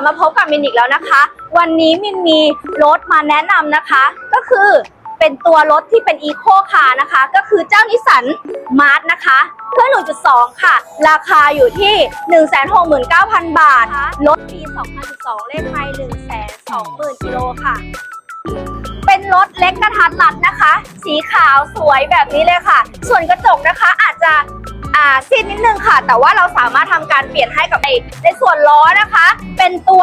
บมาพบกับมินอีกแล้วนะคะ วันนี้มินมีรถมาแนะนำนะคะ ก็คือเป็นตัวรถที่เป็นอีโคคาร์นะคะ ก็คือเจ้านิสันมาร์ทนะคะเครื่อง 1.2 ค่ะ ราคาอยู่ที่ 169,000 บาท รถปี 2012 เลขไมล์120,000กิโลค่ะ เป็นรถเล็กกระทัดรัดนะคะ สีขาวสวยแบบนี้เลยค่ะ ส่วนกระจกนะคะอาจจะ อ่าซีดนิดนึงค่ะ แต่ว่าเราสามารถทำการเปลี่ยนให้กับในในส่วนล้อนะคะ เป็นตัว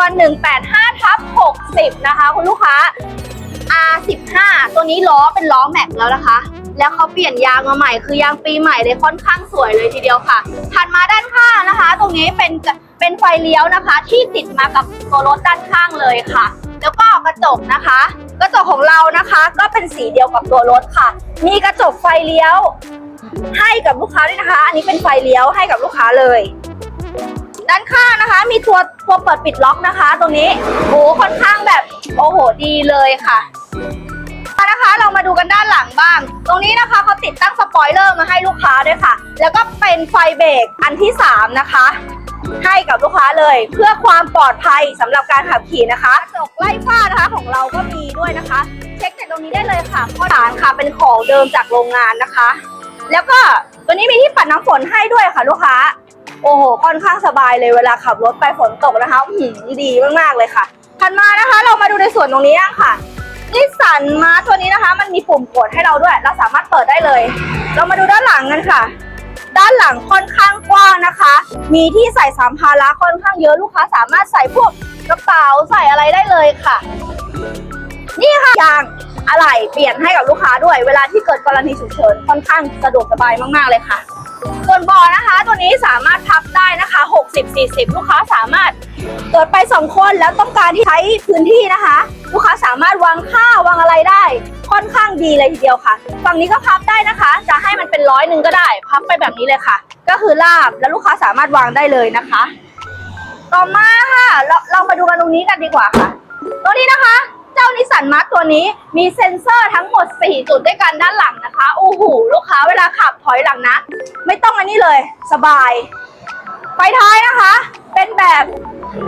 185ทับ60 นะคะ คุณลูกค้า R15 ตัวนี้ล้อเป็นล้อแม็กแล้วนะคะ แล้วเขาเปลี่ยนยางมาใหม่ คือยางปีใหม่เลยค่อนข้างสวยเลยทีเดียวค่ะถัดมาด้านข้างนะคะ ตรงนี้เป็นเป็นไฟเลี้ยวนะคะ ที่ติดมากับตัวรถด้านข้างเลยค่ะ แล้วก็กระจกนะคะ กระจกของเรานะคะ ก็เป็นสีเดียวกับตัวรถค่ะ มีกระจกไฟเลี้ยว ให้กับลูกค้าด้วยนะคะ อันนี้เป็นไฟเลี้ยวให้กับลูกค้าเลย ด้านข้างนะคะ มีตัวตัวเปิดปิดล็อกนะคะ ตรงนี้โอ้ค่อนข้างแบบโอ้โหดีเลยค่ะมานะคะเรามาดูกันด้านหลังบ้าง ตรงนี้นะคะเขาติดตั้งสปอยเลอร์มาให้ลูกค้าด้วยค่ะ แล้วก็เป็นไฟเบรกอันที่สามนะคะ ให้กับลูกค้าเลยเพื่อความปลอดภัยสำหรับการขับขี่นะคะกระจกไล่ฟ้านะคะของเราก็มีด้วยนะคะ เช็คจากตรงนี้ได้เลยค่ะข้อฐานค่ะเป็นของเดิมจากโรงงานนะคะ แล้วก็ตัวนี้มีที่ปัดน้ำฝนให้ด้วยค่ะลูกค้า โอ้โหค่อนข้างสบายเลยเวลาขับรถไปฝนตกนะคะหือดีมากๆเลยค่ะถัดมานะคะ เรามาดูในส่วนตรงนี้ค่ะนิสสันมาตัวนี้นะคะ มันมีปุ่มกดให้เราด้วย เราสามารถเปิดได้เลย เรามาดูด้านหลังกันค่ะ ด้านหลังค่อนข้างกว้างนะคะ มีที่ใส่สัมภาระค่อนข้างเยอะลูกค้าสามารถใส่พวกกระเป๋าใส่อะไรได้เลยค่ะ นี่ค่ะยางอะไหล่เปลี่ยนให้กับลูกค้าด้วย เวลาที่เกิดกรณีฉุกเฉินค่อนข้างสะดวกสบายมากๆเลยค่ะ ส่วนบาะนะคะ ตัวนี้สามารถพับได้นะคะ 60-40 ลูกค้าสามารถเกิดไปสองคนแล้วต้องการที่ใช้พื้นที่นะคะ ลูกค้าสามารถวางข้าววางอะไรได้ ค่อนข้างดีเลยทีเดียวค่ะ ฝั่งนี้ก็พับได้นะคะ จะให้มันเป็นร้อยหนึ่งก็ได้ พับไปแบบนี้เลยค่ะ ก็คือลาบแล้วลูกค้าสามารถวางได้เลยนะคะ ต่อมาค่ะ เราเรามาดูกันตรงนี้กันดีกว่าค่ะ ตัวนี้นะคะ เจ้านิสสันมาร์ทตัวนี้มีเซ็นเซอร์ทั้งหมด 4 จุดด้วยกันด้านหลังนะคะโอ้โหลูกค้าเวลาขับถอยหลังนะ ไม่ต้องอันนี้เลย สบาย ไฟท้ายนะคะ เป็นแบบ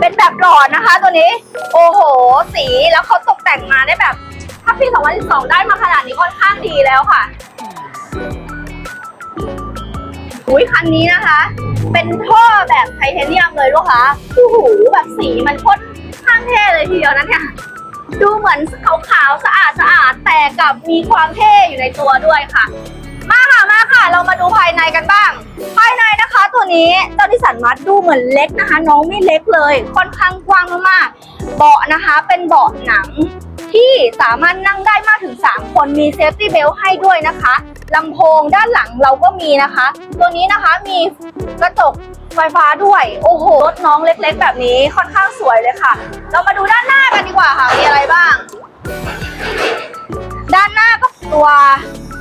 เป็นแบบหลอดนะคะ ตัวนี้ โอ้โห สีแล้วเขาตกแต่งมาได้แบบ ถ้าปี2012ได้มาขนาดนี้ค่อนข้างดีแล้วค่ะอุ้ยคันนี้นะคะ เป็นท่อแบบไทเทเนียมเลยลูกค้าโอ้โหแบบสีมันค่อนข้างเท่เลยทีเดียวนะเนี่ย ดูเหมือนขาวๆสะอาดสะอาดแต่กับมีความเท่อยู่ในตัวด้วยค่ะ มาค่ะมาค่ะ เรามาดูภายในกันบ้าง ภายในนะคะตัวนี้เจ้าดิสันมัดดูเหมือนเล็กนะคะ น้องไม่เล็กเลย ค่อนข้างกว้างมากๆเบาะนะคะเป็นเบาะหนังที่สามารถนั่งได้มากถึง 3 คนมีเซฟตี้เบลให้ด้วยนะคะลำโพงด้านหลังเราก็มีนะคะ ตัวนี้นะคะมีกระจก ไฟฟ้าด้วย โอ้โห รถน้องเล็กๆ แบบนี้ค่อนข้างสวยเลยค่ะ เรามาดูด้านหน้ากันดีกว่าค่ะ มีอะไรบ้าง ด้านหน้าก็ตัว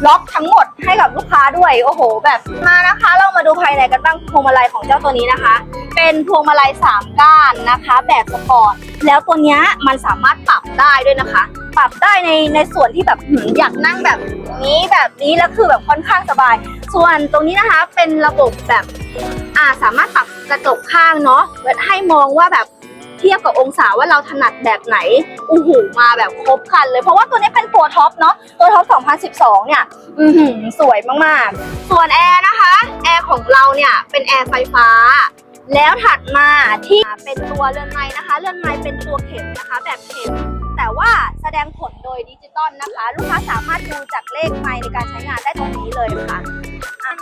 ล็อกทั้งหมดให้กับลูกค้าด้วย โอ้โห แบบมานะคะ เรามาดูภายในกันบ้างพวงมาลัยของเจ้าตัวนี้นะคะ เป็นพวงมาลัย3ก้านนะคะ แบบสปอร์ตแล้วตัวนี้มันสามารถปรับได้ด้วยนะคะ ปรับได้ในในส่วนที่แบบอยากนั่งแบบนี้แบบนี้แล้วคือแบบค่อนข้างสบาย ส่วนตรงนี้นะคะเป็นระบบแบบอ่าสามารถปรับกระจกข้างเนาะให้มองว่าแบบเทียบกับองศาว่าเราถนัดแบบไหนอู้หูมาแบบครบคันเลยเพราะว่าตัวนี้เป็นตัวท็อปเนาะตัวท็อป 2012 เนี่ย อือหือสวยมากๆ ส่วนแอร์นะคะ แอร์ของเราเนี่ยเป็นแอร์ไฟฟ้า แล้วถัดมาที่เป็นตัวเรือนไม้นะคะ เรือนไม้เป็นตัวเข็มนะคะ แบบเข็ม แต่ว่าแสดงผลโดยดิจิตอลนะคะ ลูกค้าสามารถดูจากเลขไมล์ในการใช้งานได้ตรงนี้เลยค่ะอะ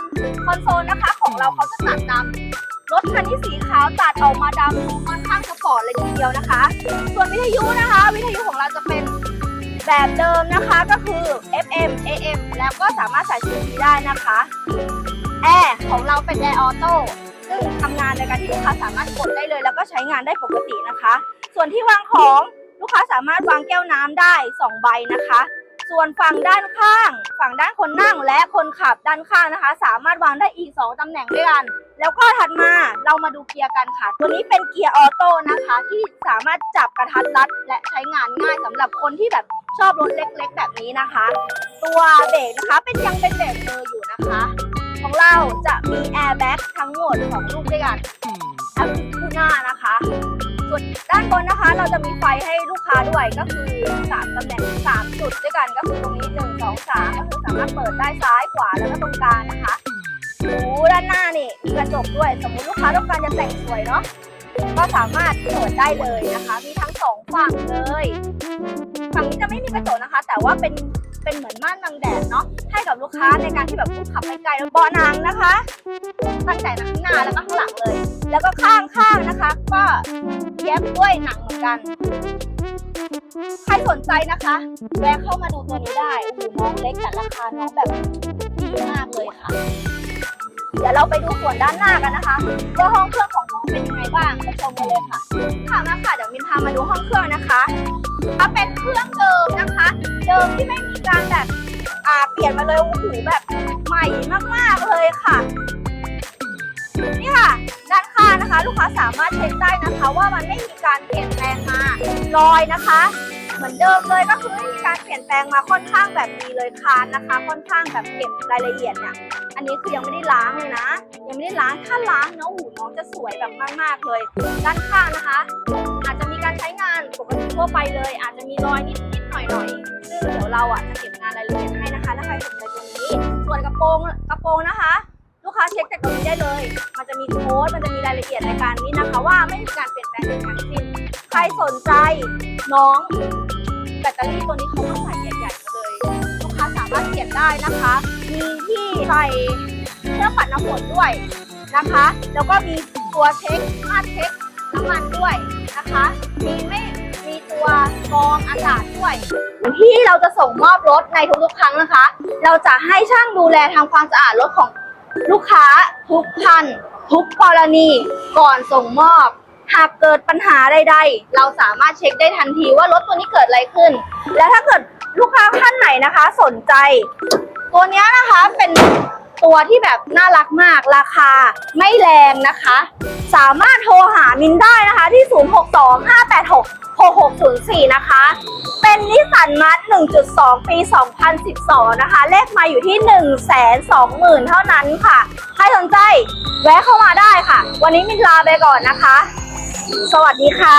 คอนโซลนะคะของเราเขาจะตัดดำรถคันนี้สีขาวตัดออกมาดำค่อนข้างสปอร์ตเลยทีเดียวนะคะ ส่วนวิทยุนะคะ วิทยุของเราจะเป็นแบบเดิมนะคะก็คือ FM AM แล้วก็สามารถใส่ซีดีได้นะคะแอร์ของเราเป็นแอร์ออโต้ซึ่งทำงานในการที่ลูกค้าสามารถกดได้เลย แล้วก็ใช้งานได้ปกตินะคะ ส่วนที่วางของ ลูกค้าสามารถวางแก้วน้ำได้2ใบนะคะ ส่วนฝั่งด้านข้าง ฝั่งด้านคนนั่งและคนขับด้านข้างนะคะ สามารถวางได้อีก 2ตำแหน่งด้วยกัน แล้วก็ถัดมาเรามาดูเกียร์กันค่ะ ตัวนี้เป็นเกียร์ออโต้นะคะ ที่สามารถจับกระทัดรัด และใช้งานง่ายสำหรับคนที่แบบชอบรถเล็กๆ แบบนี้นะคะ ตัวเบรกนะคะเป็นยังเป็นเบรกมืออยู่นะคะ ของเราจะมีแอร์แบ็กทั้งหมดของลูกด้วยกัน ส่วนด้านบนนะคะเราจะมีไฟให้ลูกค้าด้วยก็คือสามตำแหน่งสามจุดด้วยกันก็คือตรงนี้หนึ่งสองสามก็คือสามารถเปิดได้ซ้ายขวาแล้วก็ตรงกลางนะคะดูด้านหน้านี่มีกระจกด้วย สมมุติลูกค้าต้องการจะแต่งสวยเนาะก็สามารถเปิดได้เลยนะคะมี สองฝั่งเลยฝั่งนี้จะไม่มีกระจกนะคะ แต่ว่าเป็นเป็นเหมือนม่านบังแดดเนาะให้กับลูกค้าในการที่แบบขับไปไกลแล้วเบาะหนังนะคะ ตั้งแต่ข้างหน้าแล้วก็ข้างหลังเลย แล้วก็ข้างๆนะคะ ก็เย็บด้วยหนังเหมือนกันใครสนใจนะคะ แวะเข้ามาดูตัวนี้ได้โอ้โหน้องเล็กแต่ราคาน้องแบบดีมากเลยค่ะ เดี๋ยวเราไปดูส่วนด้านหน้ากันนะคะว่าห้องเครื่องของ เป็นยังไงบ้างไปชมกันเลยค่ะค่ะมาค่ะเดี๋ยวมินพามาดูห้องเครื่องนะคะถ้าเป็นเครื่องเดิมนะคะ เดิมที่ไม่มีการแบบอ่าเปลี่ยนมาเลยโอ้โหแบบใหม่มากๆเลยค่ะนี่ค่ะด้านข้างนะคะ ลูกค้าสามารถเช็คได้นะคะ ว่ามันไม่มีการเปลี่ยนแปลงมารอยนะคะ เหมือนเดิมเลยก็คือไม่มีการเปลี่ยนแปลงมาค่อนข้างแบบดีเลยคานนะคะ ค่อนข้างแบบเก็บรายละเอียดเนี่ยอันนี้คือยังไม่ได้ล้างเลยนะ ยังไม่ได้ล้างถ้าล้างเนาะหูน้องจะสวยแบบมากๆเลย ด้านข้างนะคะ อาจจะมีการใช้งานปกติทั่วไปเลย อาจจะมีรอยนิดๆหน่อยๆซึ่งเดี๋ยวเราอะจะเก็บงานรายละเอียดให้นะคะถ้าใครสนใจตรงนี้ ส่วนกระโปรงกระโปรงนะคะลูกค้าเช็คจากตรงนี้ได้เลย มันจะมีโค้ดมันจะมีรายละเอียดในการนี้นะคะ ว่าไม่มีการเปลี่ยนแปลงใดทั้งสิ้น รสนใจน้องแบตเตอรี่ตัวนี้เขาก็ใส่ใหญ่ๆมาเลยลูกค้าสามารถเปลี่ยนได้นะคะ มีที่ใส่เครื่องปัดน้ำฝนด้วยนะคะ แล้วก็มีตัวเช็คมาเช็คน้ำมันด้วยนะคะ มีไม่มีตัวกรองอากาศด้วย ที่เราจะส่งมอบรถในทุกๆครั้งนะคะ เราจะให้ช่างดูแลทำความสะอาดรถของลูกค้าทุกท่านทุกกรณีก่อนส่งมอบ หากเกิดปัญหาใดๆ เราสามารถเช็คได้ทันทีว่ารถตัวนี้เกิดอะไรขึ้น และถ้าเกิดลูกค้าท่านไหนนะคะ สนใจ ตัวนี้นะคะเป็นตัวที่แบบน่ารักมากราคาไม่แรงนะคะ สามารถโทรหามินได้นะคะที่ 062586 6604 นะคะ เป็นนิสสันมาร์1.2 ปี 2012 นะคะ เลขมาอยู่ที่ 120,000 เท่านั้นค่ะ ใครสนใจ แวะเข้ามาได้ค่ะ วันนี้มินลาไปก่อนนะคะ สวัสดีค่ะ